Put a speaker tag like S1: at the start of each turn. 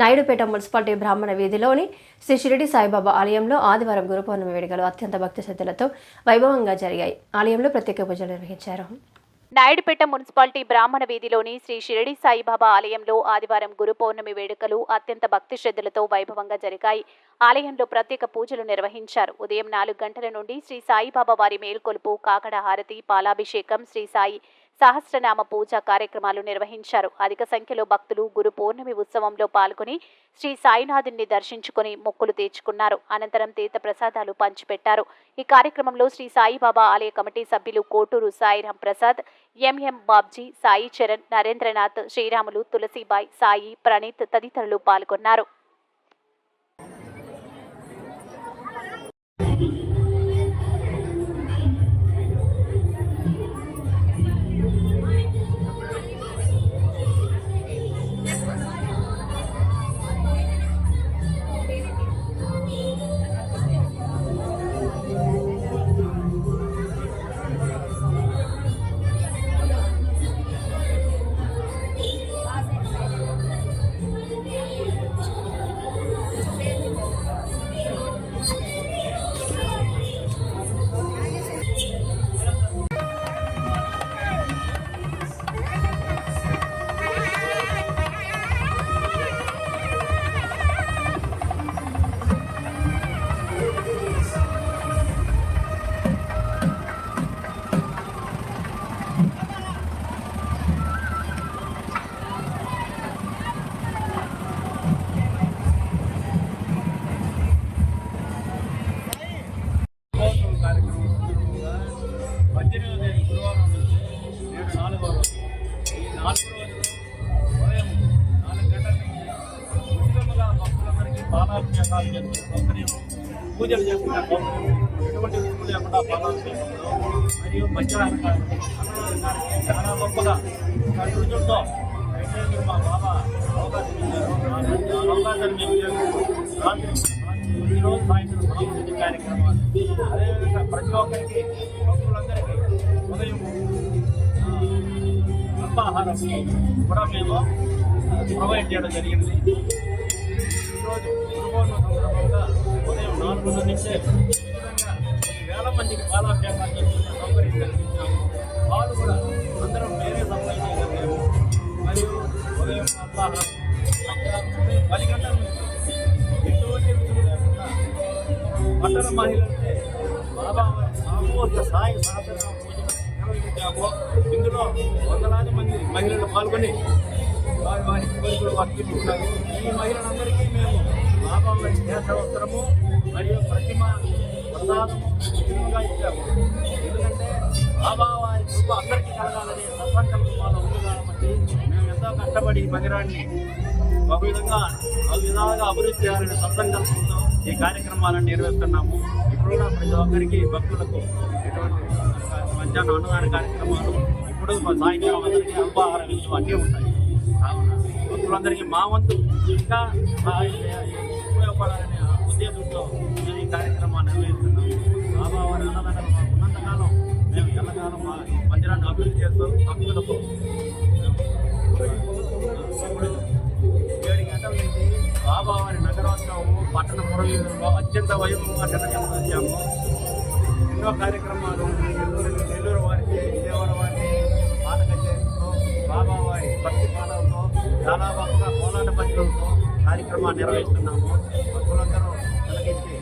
S1: Naidupeta municipality బ్రాహ్మణ వీధిలోని శ్రీ షిరిడి సాయిబాబా ఆలయంలో ఆదివారం గురు పౌర్ణమి వేడుకలు అత్యంత భక్తి శ్రద్ధలతో వైభవంగా జరిగాయి. ఆలయంలో ప్రత్యేక పూజలు నిర్వహించారు.
S2: నాయుడుపేట మున్సిపాలిటీ బ్రాహ్మణ వీధిలోని శ్రీ షిరడి సాయిబాబా ఆలయంలో ఆదివారం గురు పౌర్ణమి వేడుకలు అత్యంత భక్తి శ్రద్ధలతో వైభవంగా జరిగాయి. ఆలయంలో ప్రత్యేక పూజలు నిర్వహించారు. ఉదయం నాలుగు గంటల నుండి శ్రీ సాయిబాబా వారి మేల్కొలుపు కాకడ హారతి పాలాభిషేకం శ్రీ సాయి సహస్రనామ పూజ కార్యక్రమాలు నిర్వహించారు. అధిక సంఖ్యలో భక్తులు గురు పౌర్ణమి ఉత్సవంలో పాల్గొని శ్రీ సాయినాథుని దర్శించుకుని మొక్కులు తీర్చుకున్నారు. అనంతరం తీర్థ ప్రసాదాలు పంచిపెట్టారు. ఈ కార్యక్రమంలో శ్రీ సాయిబాబా ఆలయ కమిటీ సభ్యులు కోటూరు సాయిరాం ప్రసాద్ ఎంఎం బాబ్జీ సాయి చరణ్ నరేంద్రనాథ్ శ్రీరాములు తులసిబాయ్ సాయి ప్రణీత్ తదితరులు పాల్గొన్నారు.
S3: నాలుగు ఉదయం నాలుగు గంటల నుంచి భక్తులందరికీ చేస్తున్న సౌకర్యం పూజలు చేసుకునే సౌకర్యం ఎటువంటి లేకుండా మరియు మధ్యాహ్న చాలా గొప్పగా కట్టుతో దయచేసి మా బాబా అవకాశం ఇచ్చారు అవకాశాన్ని మేము చేసుకుంటూ సాయంత్రం కార్యక్రమాలు అదేవిధంగా ప్రతి ఒక్కరికి భక్తులందరికీ ఉదయం కూడా మేము ప్రొవైడ్ చేయడం జరిగింది. ఈరోజు గురుపౌర్ణమి సందర్భంగా ఉదయం నాలుగున్నర నుంచే వేల మందికి పాలాభ్యాసాలు చేసుకునే సౌకర్యం కల్పించాము. వాళ్ళు కూడా అందరం వేరే సప్లై చేయగలిగాము మరియు ఉదయం అల్పాహారం ఉదయం పది గంటల నుంచి ఎటువంటి రుచులు లేకుండా పట్టణ మహిళలచే బాబా సామూహిక సాయి సహకారం నిర్వహించాము ఇందులో వందలాది మంది మహిళలు పాల్గొని వారి వారి కోరికలు వర్తిస్తున్నారు ఈ మహిళలందరికీ మేము బాబా వారి దేశ మరియు ప్రతిమ ప్రసాదము ఉచితంగా ఇచ్చాము. ఎందుకంటే బాబా వారి కృప అందరికీ కలగాలనే సత్సంకల్పం మాలో ఉంది కాబట్టి మేము ఎంతో కష్టపడి ఈ మహిళాన్ని ఒక విధంగా ఒక విధాలుగా అభివృద్ధి చేయాలనే సత్సంకల్పంతో ఈ కార్యక్రమాలను నిర్వహిస్తున్నాము. ఇప్పుడు కూడా ప్రతి ఒక్కరికి భక్తులకు ఎటువంటి మధ్యాహ్నం అన్నదాన కార్యక్రమాలు ఇప్పుడు మా సాయంత్రం అందరికీ అల్పాహార విలువ అన్నీ ఉంటాయి. కావున భక్తులందరికీ మా వంతు ఇంకా ఉపయోగపడాలనే ఉద్దేశంతో మేము ఈ కార్యక్రమాన్ని నిర్వహిస్తున్నాము. బాబా వారి అన్నదానం ఉన్నంతకాలం మేము ఎల్లకాలం మా మందిరాన్ని అభివృద్ధి చేస్తూ. భక్తులకు అత్యంత వైభవంగా నిర్వహించాము ఎన్నో కార్యక్రమాలు నెల్లూరు నెల్లూరు వారికి విజయవాడ వారికి పాట కచేరీతో బాబావారి భక్తి పాటలతో చాలా బాగా కోలాట భక్తులతో కార్యక్రమాలు నిర్వహిస్తున్నాము. భక్తులందరూ